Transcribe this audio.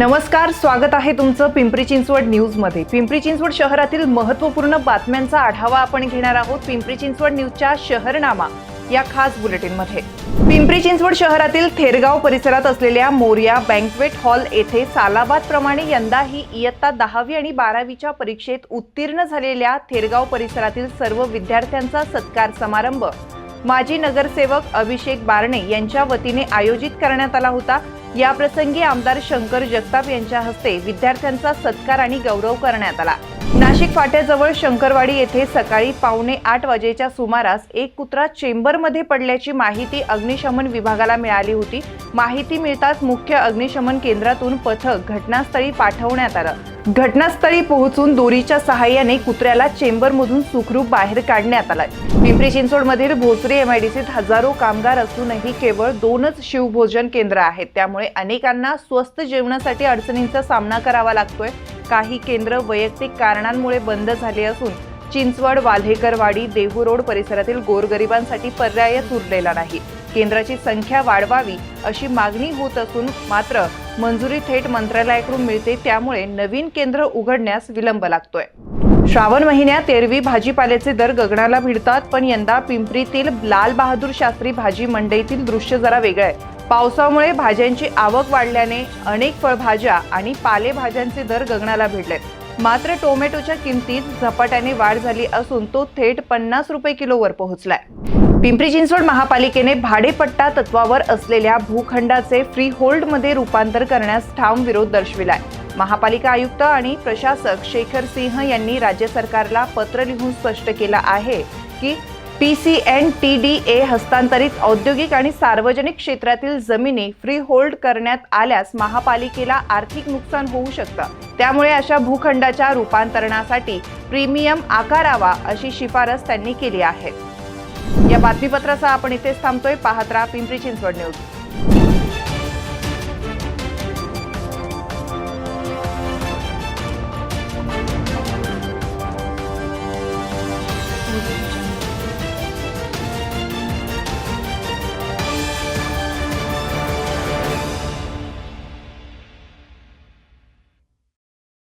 नमस्कार स्वागत आहे तुमचं पिंपरी चिंचवड न्यूजमध्ये. पिंपरी चिंचवड शहरातील महत्त्वपूर्ण बातम्यांचा आढावा आपण घेणार आहोत पिंपरी चिंचवड न्यूजच्या शहरनामा या खास बुलेटिनमध्ये. पिंपरी चिंचवड शहरातील थेरगाव परिसरात असलेल्या मोर्या बँकवेट हॉल येथे सालाबाद प्रमाणे यंदाही इयत्ता दहावी आणि बारावीच्या परीक्षेत उत्तीर्ण झालेल्या थेरगाव परिसरातील सर्व विद्यार्थ्यांचा सत्कार समारंभ. माजी नगरसेवक अभिषेक बारणे यांच्या वतीने आयोजित करण्यात आला होता. याप्रसंगी आमदार शंकर जगताप यांच्या हस्ते विद्यार्थ्यांचा सत्कार आणि गौरव करण्यात आला. नाशिक फाट्याजवळ शंकरवाडी येथे सकाळी पावणे आठ वाजेच्या सुमारास एक कुत्रा चेंबरमध्ये पडल्याची माहिती अग्निशमन विभागाला मिळाली होती. माहिती मिळताच मुख्य अग्निशमन केंद्रातून पथक घटनास्थळी पाठवण्यात आलं. घटनास्थळी पोहोचून दोरीच्या सहाय्याने कुत्र्याला चेंबरमधून सुखरूप बाहेर काढण्यात आलाय. पिंपरी चिंचवडमधील भोसरी एमआयडीसीत हजारो कामगार असूनही केवळ दोनच शिवभोजन केंद्र आहेत. त्यामुळे अनेकांना स्वस्त जेवणासाठी अडचणींचा सामना करावा लागतोय. काही केंद्र वैयक्तिक कारणांमुळे बंद झाले असून चिंचवड वाल्हेकरवाडी देहू रोड परिसरातील गोरगरिबांसाठी पर्यायच उरलेला नाही. केंद्राची संख्या वाढवावी अशी मागणी होत असून मात्र मंजुरी थेट मंत्रालयाकडून मिळते त्यामुळे नवीन केंद्र उघडण्यास विलंब लागतोय. श्रावण महिन्यात एरवी भाजीपाल्याचे दर गगनाला भिडतात पण यंदा पिंपरीतील लाल बहादूर शास्त्री भाजी मंडईतील दृश्य जरा वेगळं आहे. पावसामुळे भाज्यांची आवक वाढल्याने अनेक फळभाज्या आणि पालेभाज्यांचे दर गगनाला भिडलेत मात्र टोमॅटोच्या किमतीत झपाट्याने वाढ झाली असून तो थेट पन्नास रुपये किलोवर पोहोचलाय. पिंपरी चिंचवड महापालिकेने भाडेपट्टा तत्वावर असलेल्या भूखंडाचे फ्री होल्डमध्ये रूपांतर करण्यास ठाम विरोध दर्शविलाय. महापालिका आयुक्त आणि प्रशासक शेखर सिंह यांनी राज्य सरकारला पत्र लिहून स्पष्ट केलं आहे की P C N T D A हस्तांतरित औद्योगिक आणि सार्वजनिक क्षेत्रातील जमिनी फ्री होल्ड करण्यात आल्यास महापालिकेला आर्थिक नुकसान होऊ शकतं. त्यामुळे अशा भूखंडाच्या रूपांतरणासाठी प्रीमियम आकारावा अशी शिफारस त्यांनी केली आहे. या बातमीपत्राचा आपण इथेच थांबतोय. पाहत राहा पिंपरी चिंचवड न्यूज.